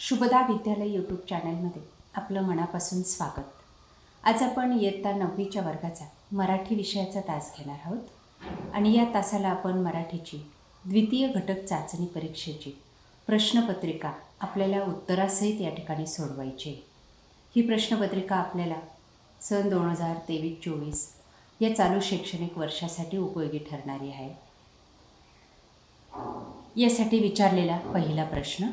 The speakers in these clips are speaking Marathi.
शुभदा विद्यालय यूट्यूब चॅनलमध्ये आपलं मनापासून स्वागत. आज आपण इयत्ता नववीच्या वर्गाचा मराठी विषयाचा तास घेणार आहोत. आणि या तासाला आपण मराठीची द्वितीय घटक चाचणी परीक्षेची प्रश्नपत्रिका आपल्याला उत्तरासहित या ठिकाणी सोडवायची ही प्रश्नपत्रिका आपल्याला सन दोन हजार तेवीस चोवीस या चालू शैक्षणिक वर्षासाठी उपयोगी ठरणारी आहे. यासाठी विचारलेला पहिला प्रश्न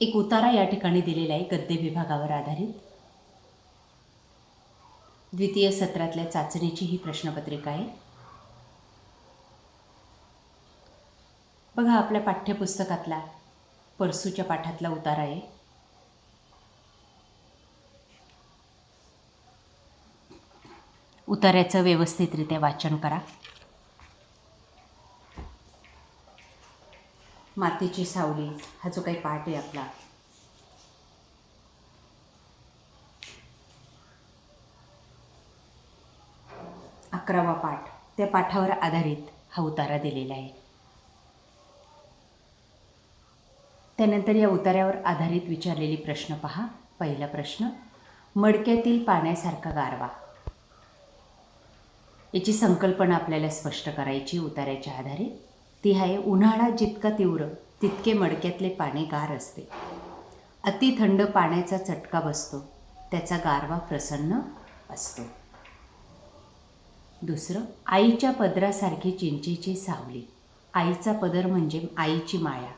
एक उतारा या ठिकाणी दिलेला आहे गद्य विभागावर आधारित. द्वितीय सत्रातल्या चाचणीची ही प्रश्नपत्रिका आहे. बघा आपल्या पाठ्यपुस्तकातला परसूच्या पाठातला उतारा आहे. उतार्याचं व्यवस्थितरित्या वाचन करा. मातीची सावली हा जो काही पाठ आहे आपला. अकरावा पाठ त्या पाठावर आधारित हा उतारा दिलेला आहे. त्यानंतर या उतार्यावर आधारित विचारलेली प्रश्न पहा. पहिला प्रश्न मडक्यातील पाण्यासारखा गारवा. याची संकल्पना आपल्याला स्पष्ट करायची उतार्याच्या आधारे. ती आहे उन्हाळा जितका तीव्र तितके मडक्यातले पाणी गार असते. अति थंड पाण्याचा चटका बसतो त्याचा गारवा प्रसन्न असतो. दुसरं आईच्या पदरासारखी चिंचेची सावली. आईचा पदर म्हणजे आईची माया.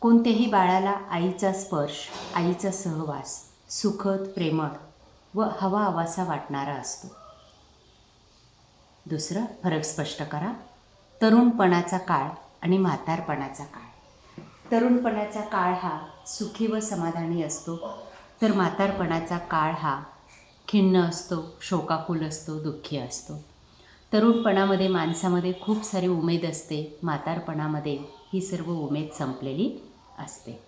कोणत्याही बाळाला आईचा स्पर्श आईचा सहवास सुखद प्रेमळ व हवा आवासा वाटणारा असतो. दुसरं फरक स्पष्ट करा. तरुणपणाचा काळ आणि म्हातारपणाचा काळ. तरुणपणाचा काळ हा सुखी व समाधानी असतो. तर म्हातारपणाचा काळ हा खिन्न असतो शोकाकुल असतो दुःखी असतो. तरुणपणामध्ये माणसामध्ये खूप सारी उमेद असते. म्हातारपणामध्ये ही सर्व उमेद संपलेली असते.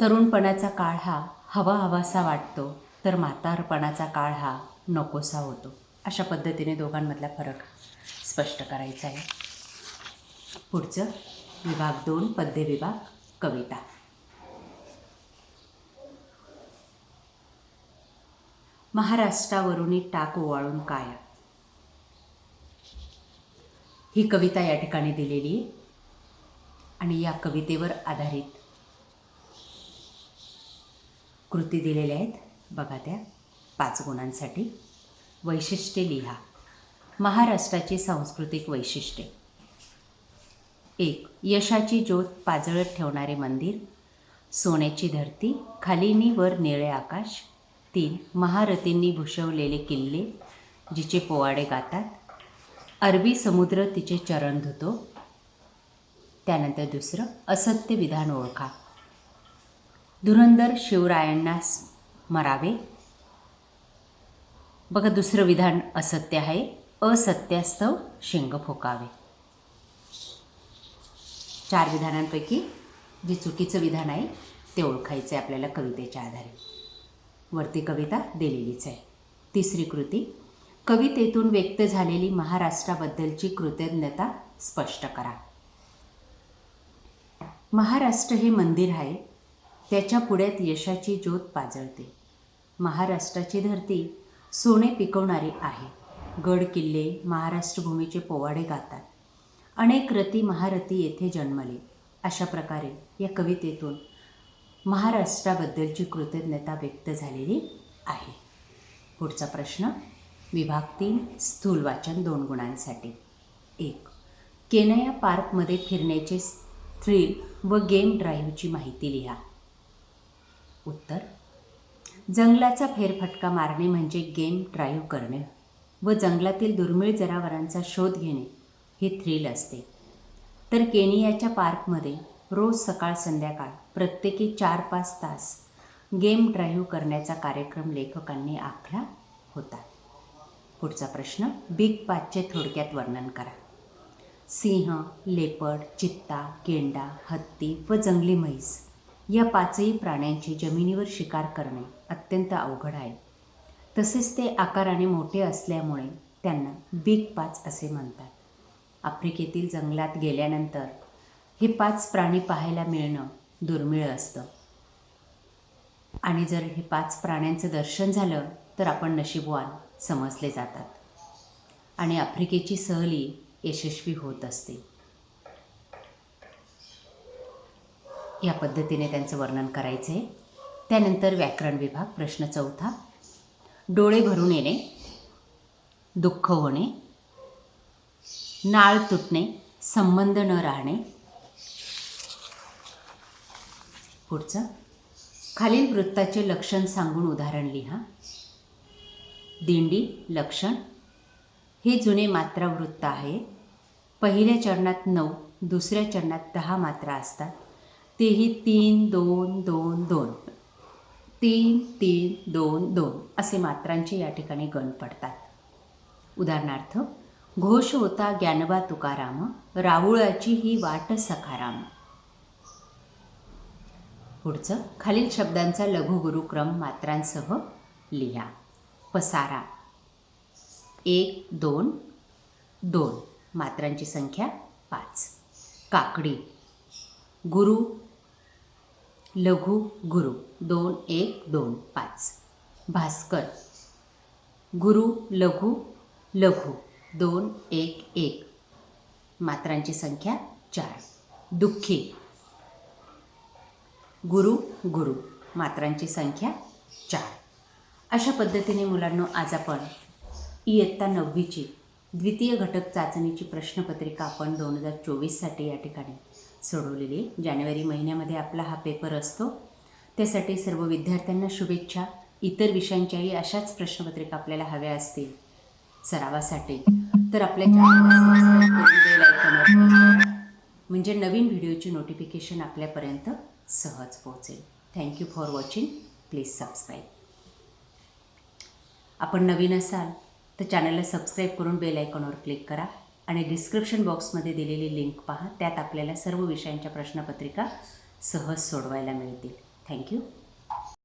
तरुणपणाचा काळ हा हवा हवासा वाटतो. तर म्हातारपणाचा काळ हा नकोसा होतो. अशा पद्धतीने दोघांमधला फरक स्पष्ट करायचा आहे. पुढचं विभाग दोन पद्य विभाग कविता. महाराष्ट्रावरून टाक ओवाळून काय? ही कविता या ठिकाणी दिलेली आहे आणि या कवितेवर आधारित कृती दिलेल्या आहेत. बघा त्या पाच गुणांसाठी. वैशिष्ट्ये लिहा. महाराष्ट्राची सांस्कृतिक वैशिष्ट्ये. एक यशाची ज्योत पाजळत ठेवणारे मंदिर. सोन्याची धरती खालीनी वर निळे आकाश. तीन महारथींनी भूषवलेले किल्ले जिचे पोवाडे गातात. अरबी समुद्र तिचे चरण धुतो. त्यानंतर दुसरं असत्य विधान ओळखा. धुरंधर शिवरायांना मरावे. बघा दुसरं विधान असत्य आहे. असत्यास्तव शेंग फोकावे. चार विधानांपैकी जे चुकीचं विधान आहे ते ओळखायचं आहे आपल्याला कवितेच्या आधारे. वरती कविता दिलेलीच आहे. तिसरी कृती कवितेतून व्यक्त झालेली महाराष्ट्राबद्दलची कृतज्ञता स्पष्ट करा. महाराष्ट्र हे मंदिर आहे त्याच्या पुढ्यात यशाची ज्योत पाजळते. महाराष्ट्राची धरती सोने पिकवणारी आहे. गड किल्ले महाराष्ट्रभूमीचे पोवाडे गातात. अनेक रती महारथी येथे जन्मले. अशा प्रकारे या कवितेतून महाराष्ट्राबद्दलची कृतज्ञता व्यक्त झालेली आहे. पुढचा प्रश्न विभाग तीन स्थूल वाचन दोन गुणांसाठी. एक केनया पार्कमध्ये फिरण्याचे थ्रिल व गेम ड्राईव्हची माहिती लिहा. उत्तर जंगलाचा फेरफटका मारणे म्हणजे गेम ड्राईव्ह करणे व जंगलातील दुर्मिळ जनावरांचा शोध घेणे हे थ्रिल असते. तर केनियाच्या पार्कमध्ये रोज सकाळ संध्याकाळ प्रत्येकी चार पाच तास गेम ड्राईव्ह करण्याचा कार्यक्रम लेखकांनी आखला होता. पुढचा प्रश्न बिग पाचचे थोडक्यात वर्णन करा. सिंह लेपड चित्ता गेंडा हत्ती व जंगली म्हैस. या पाचही प्राण्यांची जमिनीवर शिकार करणे अत्यंत अवघड आहे. तसेच ते आकाराने मोठे असल्यामुळे त्यांना बिग पाच असे म्हणतात. आफ्रिकेतील जंगलात गेल्यानंतर हे पाच प्राणी पाहायला मिळणं दुर्मिळ असतं. आणि जर हे पाच प्राण्यांचं दर्शन झालं तर आपण नशीबवान समजले जातात. आणि आफ्रिकेची सहली यशस्वी होत असते. या पद्धतीने त्यांचं वर्णन करायचं आहे त्यानंतर व्याकरण विभाग प्रश्न चौथा. डोळे भरून येणे दुःख होणे नाळ तुटणे संबंध न राहणे. पुढचं. खालील वृत्ताचे लक्षण सांगून उदाहरण लिहा. दिंडी लक्षण. हे जुने मात्रा वृत्त आहे. पहिल्या चरणात नऊ दुसऱ्या चरणात दहा मात्रा असतात. तेही तीन दोन दोन दोन. तीन तीन दोन दोन असे मात्रांचे या ठिकाणी गण पडतात. उदाहरणार्थ घोष होता ज्ञानबा तुकाराम रावुळाची ही वाट सखाराम. पुढचं खालील शब्दांचा लघुगुरुक्रम मात्रांसह लिहा. पसारा. एक दोन दोन. मात्रांची संख्या पाच. काकडी. गुरु लघु गुरु दोन एक दोन पाच. भास्कर. गुरु लघु लघु दोन एक एक. मात्रांची संख्या चार. दुःखी. गुरु गुरु मात्रांची संख्या चार. अशा पद्धतीने मुलांनो आज आपण इयत्ता नववीची द्वितीय घटक चाचणीची प्रश्नपत्रिका आपण दोन हजार चोवीससाठी या ठिकाणी सोडवलेली जानेवारी महिन्यामध्ये आपला हा पेपर असतो. त्यासाठी सर्व विद्यार्थ्यांना शुभेच्छा. इतर विषयांच्याही अशाच प्रश्नपत्रिका आपल्याला हव्या असतील. सरावासाठी. तर आपल्या म्हणजे नवीन व्हिडिओची नोटिफिकेशन आपल्यापर्यंत सहज पोहोचेल. Thank you for watching please subscribe आपण नवीन असाल तर चॅनलला सबस्क्राईब करून बेल आयकॉनवर क्लिक करा. आणि डिस्क्रिप्शन बॉक्समध्ये दिलेली लिंक पहा. त्यात आपल्याला सर्व विषयांच्या प्रश्नपत्रिका सहज सोडवायला मिळतील. थँक्यू